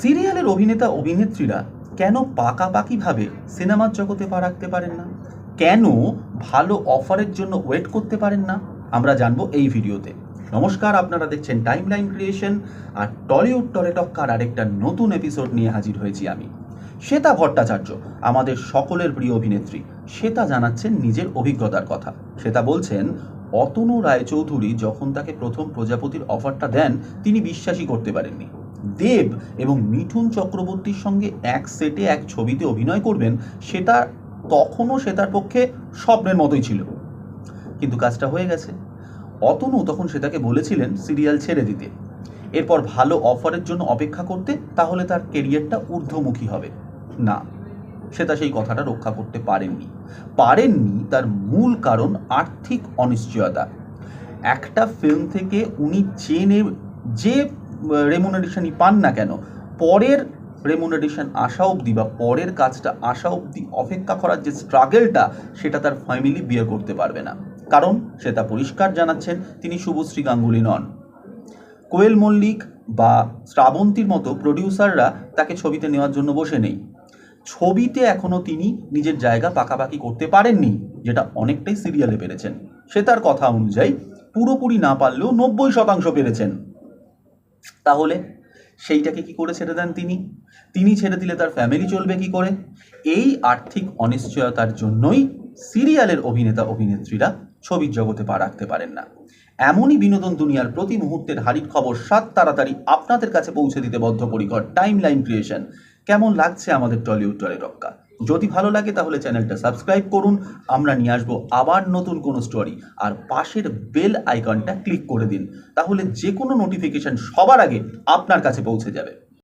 সিরিয়ালের অভিনেতা অভিনেত্রীরা কেন পাকাপাকিভাবে সিনেমার জগতে পা রাখতে পারেন না? কেন ভালো অফারের জন্য ওয়েট করতে পারেন না? আমরা জানব এই ভিডিওতে। নমস্কার, আপনারা দেখছেন টাইম লাইন ক্রিয়েশন আর টলিউড টরেটক্কার আরেকটা নতুন এপিসোড নিয়ে হাজির হয়েছি আমি। শ্বেতা ভট্টাচার্য, আমাদের সকলের প্রিয় অভিনেত্রী। শ্বেতা জানাচ্ছেন নিজের অভিজ্ঞতার কথা। শ্বেতা বলছেন, অতনু রায়চৌধুরী যখন তাকে প্রথম প্রজাপতির অফারটা দেন, তিনি বিশ্বাসই করতে পারেননি। দেব এবং মিঠুন চক্রবর্তীর সঙ্গে এক সেটে এক ছবিতে অভিনয় করবেন, সেটা তখনও সেটার পক্ষে স্বপ্নের মতোই ছিল। কিন্তু কাজটা হয়ে গেছে। অতনু তখন সেটাকে বলেছিলেন সিরিয়াল ছেড়ে দিতে। এরপর ভালো অফারের জন্য অপেক্ষা করতে তাহলে তার কেরিয়ারটা ঊর্ধ্বমুখী হবে। না, সেটা সেই কথাটা রক্ষা করতে পারেননি। পারেননি তার মূল কারণ আর্থিক অনিশ্চয়তা। একটা ফিল্ম থেকে উনি চেনে যে রেমুনারেশনই পান না কেন? পরের রেমুনারেশন আসা অবধি বা পরের কাজটা আসা অবধি অপেক্ষা করার যে স্ট্রাগেলটা সেটা তার ফ্যামিলি বিয়ে করতে পারবে না। কারণ সে তা পরিষ্কার জানাচ্ছেন তিনি শুভশ্রী গাঙ্গুলি নন। কোয়েল মল্লিক বা শ্রাবন্তীর মতো প্রডিউসাররা তাকে ছবিতে নেওয়ার জন্য বসে নেই। ছবিতে এখনও তিনি নিজের জায়গা পাকাপাকি করতে পারেননি, যেটা অনেকটাই সিরিয়ালে পেরেছেন। সে তার কথা অনুযায়ী পুরোপুরি না পারলেও নব্বই শতাংশ পেরেছেন। তাহলে সেইটাকে কি করে ছেড়ে দেন তিনি? তিনি ছেড়ে দিলে তার ফ্যামিলি চলবে কি করে? এই আর্থিক অনিশ্চয়তার জন্যই সিরিয়ালের অভিনেতা, অভিনেত্রীরা ছবির জগতে পা রাখতে পারেন না। এমনই বিনোদন দুনিয়ার প্রতি মুহূর্তের হারির খবর সাত তাড়াতাড়ি আপনাদের কাছে পৌঁছে দিতে বদ্ধপরিকর টাইম লাইন ক্রিয়েশন কেমন লাগছে আমাদের টলিউড টরে রক্কা যদি ভালো লাগে তাহলে চ্যানেলটা সাবস্ক্রাইব করুন। আমরা নিয়ে আসব আবার নতুন কোনো স্টোরি আর পাশের বেল আইকনটা ক্লিক করে দিন। তাহলে যে কোনো নোটিফিকেশন সবার আগে আপনার কাছে পৌঁছে যাবে।